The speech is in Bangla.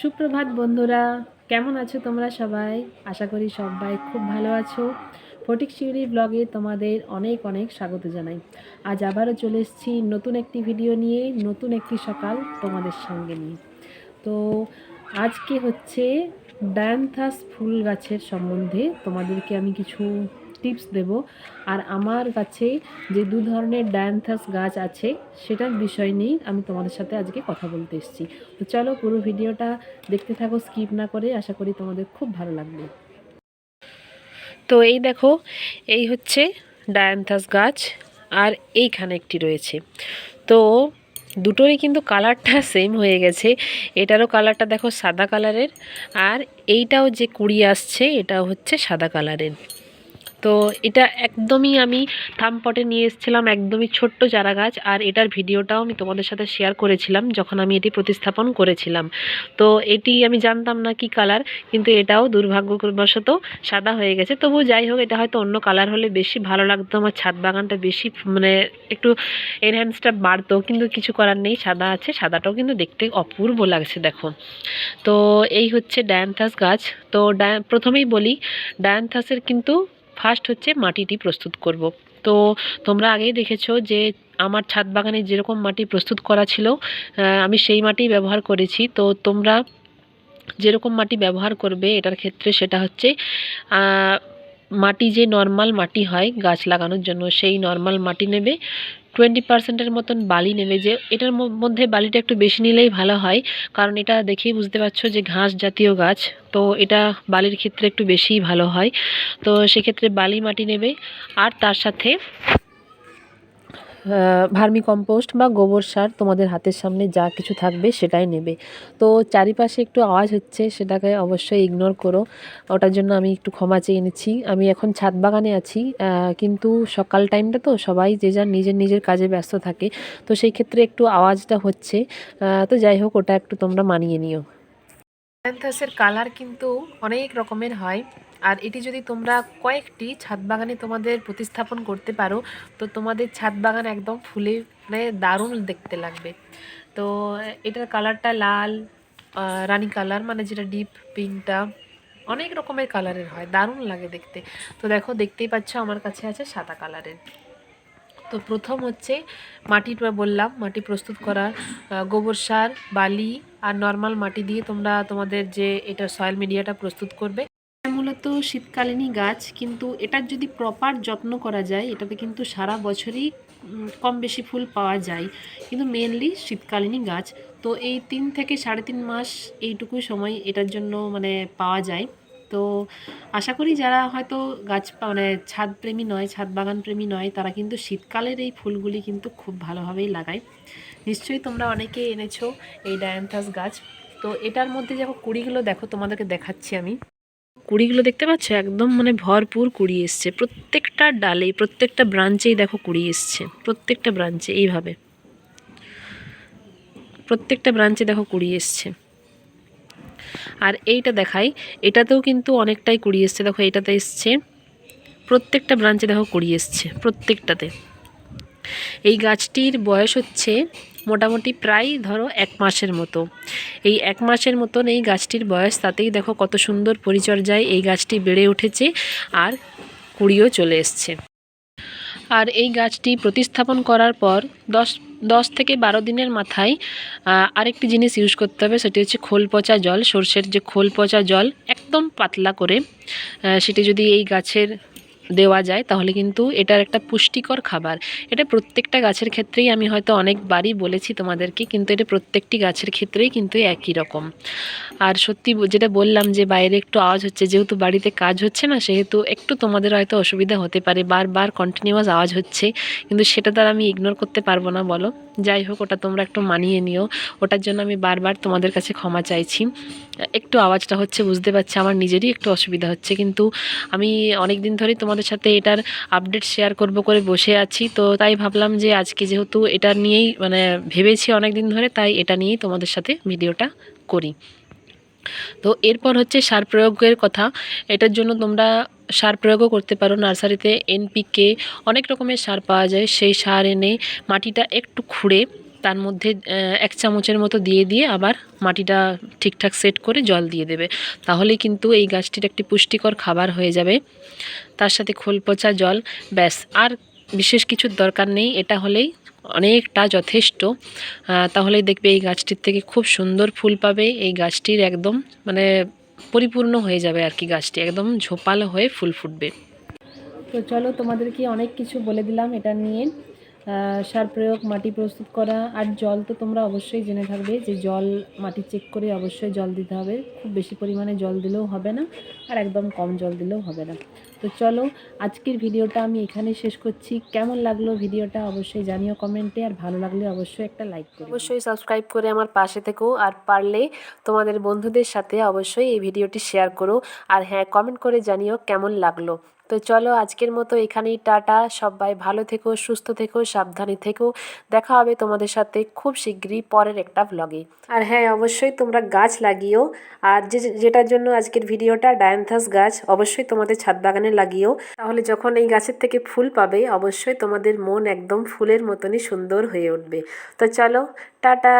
সুপ্রভাত বন্ধুরা, কেমন আছো তোমরা সবাই? আশা করি সবাই খুব ভালো আছো। ফটিক শিউরি ব্লগে তোমাদের অনেক অনেক স্বাগত জানাই। আজ আবারও চলে এসেছি নতুন একটি ভিডিও নিয়ে, নতুন একটি সকাল তোমাদের সঙ্গে নিয়ে। তো আজকে হচ্ছে ডায়ান্থাস ফুল গাছের সম্বন্ধে তোমাদেরকে আমি কিছু টিপস দেব। আর আমার কাছে যে দু ধরনের ডায়ান্থাস গাছ আছে, সেটার বিষয় নিয়েই আমি তোমাদের সাথে আজকে কথা বলতে এসেছি। তো চলো পুরো ভিডিওটা দেখতে থাকো স্কিপ না করে, আশা করি তোমাদের খুব ভালো লাগবে। তো এই দেখো, এই হচ্ছে ডায়ান্থাস গাছ, আর এইখানে একটি রয়েছে। তো দুটোরই কিন্তু কালারটা সেম হয়ে গেছে। এটারও কালারটা দেখো সাদা কালারের, আর এইটাও যে কুড়ি আসছে, এটাও হচ্ছে সাদা কালারের। তো এটা একদমই আমি থামপটে নিয়ে এসেছিলাম একদমই ছোট্ট চারা গাছ আর এটার ভিডিওটাও আমি তোমাদের সাথে শেয়ার করেছিলাম যখন আমি এটি প্রতিস্থাপন করেছিলাম। তো এটি আমি জানতাম না কি কালার কিন্তু এটাও দুর্ভাগ্যবশত সাদা হয়ে গেছে। তবু যাই হোক, এটা হয়তো অন্য কালার হলে বেশি ভালো লাগতো, আমার ছাদ বাগানটা বেশি মানে একটু এনহ্যান্সটা বাড়তো, কিন্তু কিছু করার নেই, সাদা আছে, সাদাটাও কিন্তু দেখতে অপূর্ব লাগছে, দেখো। তো এই হচ্ছে ডায়ান্থাস গাছ। তো প্রথমেই বলি, ডায়ান্থাসের কিন্তু ফার্স্ট হচ্ছে মাটিটি প্রস্তুত করব। তো তোমরা আগেই দেখেছ যে আমার ছাদ বাগানে যেরকম মাটি প্রস্তুত করা ছিল আমি সেই মাটি ব্যবহার করেছি। তো তোমরা যেরকম মাটি ব্যবহার করবে এটার ক্ষেত্রে সেটা হচ্ছে মাটি যে নর্মাল মাটি হয় গাছ লাগানোর জন্য, সেই নর্মাল মাটি নেবে। টোয়েন্টি পার্সেন্টের মতন বালি নেবে যে, এটার মধ্যে বালিটা একটু বেশি নিলেই ভালো হয়। কারণ এটা দেখেই বুঝতে পারছ যে ঘাস জাতীয় গাছ, তো এটা বালির ক্ষেত্রে একটু বেশিই ভালো হয়। তো সেক্ষেত্রে বালি মাটি নেবে। আর তার সাথে ভার্মি কম্পোস্ট বা গোবর সার তোমাদের হাতের সামনে যা কিছু থাকবে সেটাই নেবে। তো চারিপাশে একটু আওয়াজ হচ্ছে, সেটাকে অবশ্যই ইগনোর করো। ওটার জন্য আমি একটু ক্ষমা চেয়ে নিচ্ছি। আমি এখন ছাদ বাগানে আছি কিন্তু সকাল টাইমটা তো সবাই যে যার নিজের নিজের কাজে ব্যস্ত থাকে। তো সেই ক্ষেত্রে একটু আওয়াজটা হচ্ছে। তো যাই হোক, ওটা একটু তোমরা মানিয়ে নিও। প্যান্থাসের কালার কিন্তু অনেক রকমের হয়। আর এটি যদি তোমরা কয়েকটি ছাদ বাগানে তোমাদের প্রতিস্থাপন করতে পারো, তো তোমাদের ছাদ বাগান একদম ফুলে মানে দারুণ দেখতে লাগবে। তো এটার কালারটা লাল রানী কালার মানে যেটা ডিপ পিঙ্কটা অনেক রকমের কালারের হয়। দারুণ লাগে দেখতে। তো দেখো, দেখতেই পাচ্ছ আমার কাছে আছে সাদা কালারের তো প্রথম হচ্ছে মাটির বললাম, মাটি প্রস্তুত করা গোবর সার, বালি আর নর্মাল মাটি দিয়ে তোমরা তোমাদের যে এটা সয়েল মিডিয়াটা প্রস্তুত করবে। মূলত শীতকালীনই গাছ, কিন্তু এটার যদি প্রপার যত্ন করা যায়, এটাতে কিন্তু সারা বছরই কম বেশি ফুল পাওয়া যায়। কিন্তু মেনলি শীতকালীনই গাছ। তো এই তিন থেকে সাড়ে তিন মাস এইটুকুই সময় এটার জন্য মানে পাওয়া যায়। তো আশা করি যারা হয়তো গাছ মানে ছাদ প্রেমী নয়, ছাদ বাগান প্রেমী নয়, তারা কিন্তু শীতকালের এই ফুলগুলি কিন্তু খুব ভালোভাবেই লাগায়। নিশ্চয়ই তোমরা অনেকে এনেছো এই ডায়ান্থাস গাছ। তো এটার মধ্যে দেখো কুড়িগুলো দেখো, তোমাদেরকে দেখাচ্ছি আমি। কুড়িগুলো দেখতে পাচ্ছ? একদম মানে ভরপুর কুড়ি এসছে। প্রত্যেকটা ডালেই, প্রত্যেকটা ব্রাঞ্চেই দেখো কুড়ি এসছে। প্রত্যেকটা ব্রাঞ্চে, এইভাবে। প্রত্যেকটা ব্রাঞ্চে দেখো কুড়ি এসছে। আর এইটা দেখাই, এটাতেও কিন্তু অনেকটাই কুড়ি এসছে। দেখো, এটাতে এসছে, প্রত্যেকটা ব্রাঞ্চে দেখো কুড়ি এসছে, প্রত্যেকটাতে। এই গাছটির বয়স হচ্ছে মোটামুটি প্রায় ধরো এক মাসের মতো। এই এক মাসের মতন এই গাছটির বয়স, তাতেই দেখো কত সুন্দর পরিচর্যায় এই গাছটি বেড়ে উঠেছে আর কুড়িও চলে এসছে। আর এই গাছটি প্রতিস্থাপন করার পর দশ দশ থেকে বারো দিনের মাথায় আরেকটি জিনিস ইউজ করতে হবে, সেটি হচ্ছে খোল পচা জল, সর্ষের যে খোল পচা জল একদম পাতলা করে সেটি যদি এই গাছের দেওয়া যায়, তাহলে কিন্তু এটার একটা পুষ্টিকর খাবার। এটা প্রত্যেকটা গাছের ক্ষেত্রেই আমি হয়তো অনেকবারই বলেছি তোমাদেরকে, কিন্তু এটা প্রত্যেকটি গাছের ক্ষেত্রেই কিন্তু একই রকম। আর সত্যি যেটা বললাম যে বাইরে একটু আওয়াজ হচ্ছে, যেহেতু বাড়িতে কাজ হচ্ছে না, সেহেতু একটু তোমাদের হয়তো অসুবিধা হতে পারে, বারবার কন্টিনিউয়াস আওয়াজ হচ্ছে, কিন্তু সেটা তার আমি ইগনোর করতে পারব না, বলো। যাই হোক, ওটা তোমরা একটু মানিয়ে নিও। ওটার জন্য আমি বারবার তোমাদের কাছে ক্ষমা চাইছি। একটু আওয়াজটা হচ্ছে, বুঝতে পারছি, আমার নিজেরই একটু অসুবিধা হচ্ছে, কিন্তু আমি অনেক দিন ধরেই তোমাদের সাথে এটার আপডেট শেয়ার করব করে বসে আছি। তো তাই ভাবলাম যে আজকে যেহেতু এটা নিয়েই মানে ভেবেছি অনেক দিন ধরে, তাই এটা নিয়েই তোমাদের সাথে ভিডিওটা করি। তো এরপর হচ্ছে সার প্রয়োগের কথা। এটার জন্য তোমরা সার প্রয়োগও করতে পারো। নার্সারিতে এনপিকে অনেক রকমের সার পাওয়া যায়। সেই সার এনে মাটিটা একটু খুঁড়ে তার মধ্যে এক চামচের মতো দিয়ে দিয়ে আবার মাটিটা ঠিকঠাক সেট করে জল দিয়ে দেবে। তাহলেই কিন্তু এই গাছটির একটি পুষ্টিকর খাবার হয়ে যাবে। তার সাথে খোল পচা জল ব্যাস। আর বিশেষ কিছুর দরকার নেই এটা হলেই অনেকটা যথেষ্ট। আহ, তাহলেই দেখবে এই গাছটির থেকে খুব সুন্দর ফুল পাবে। এই গাছটির একদম মানে পরিপূর্ণ হয়ে যাবে আর কি গাছটি একদম ঝোপালো হয়ে ফুল ফুটবে। তো চলো তোমাদেরকে অনেক কিছু বলে দিলাম এটা নিয়ে। সার প্রয়োগ, মাটি প্রস্তুত করা আর জল তো তোমরা অবশ্যই জেনে থাকবে যে জল মাটি চেক করে অবশ্যই জল দিতে হবে। খুব বেশি পরিমাণে জল দিলেও হবে না আর একদম কম জল দিলেও হবে না। তো চলো, আজকের ভিডিওটা আমি এখানে শেষ করছি। কেমন লাগল ভিডিওটা অবশ্যই জানিও কমেন্টে আর ভালো লাগলে অবশ্যই একটা লাইক করো। অবশ্যই সাবস্ক্রাইব করে আমার পাশে থেকো আর পারলে তোমাদের বন্ধুদের সাথে অবশ্যই এই ভিডিওটি শেয়ার করো। আর হ্যাঁ কমেন্ট করে জানিও কেমন লাগল। তো চলো আজকের মতো এখানেই টাটা। সবাই ভালো থেকো, সুস্থ থেকো, সাবধানে থেকো। দেখা হবে তোমাদের সাথে খুব শীঘ্রই পরের একটা ভ্লগে আর হ্যাঁ অবশ্যই তোমরা গাছ লাগিও। আর যে, যেটার জন্য আজকের ভিডিওটা ডায়ান্থাস গাছ, অবশ্যই তোমাদের ছাদ বাগানে লাগিও। তাহলে যখন এই গাছের থেকে ফুল পাবে, অবশ্যই তোমাদের মন একদম ফুলের মতনই সুন্দর হয়ে উঠবে। তো চলো, টাটা!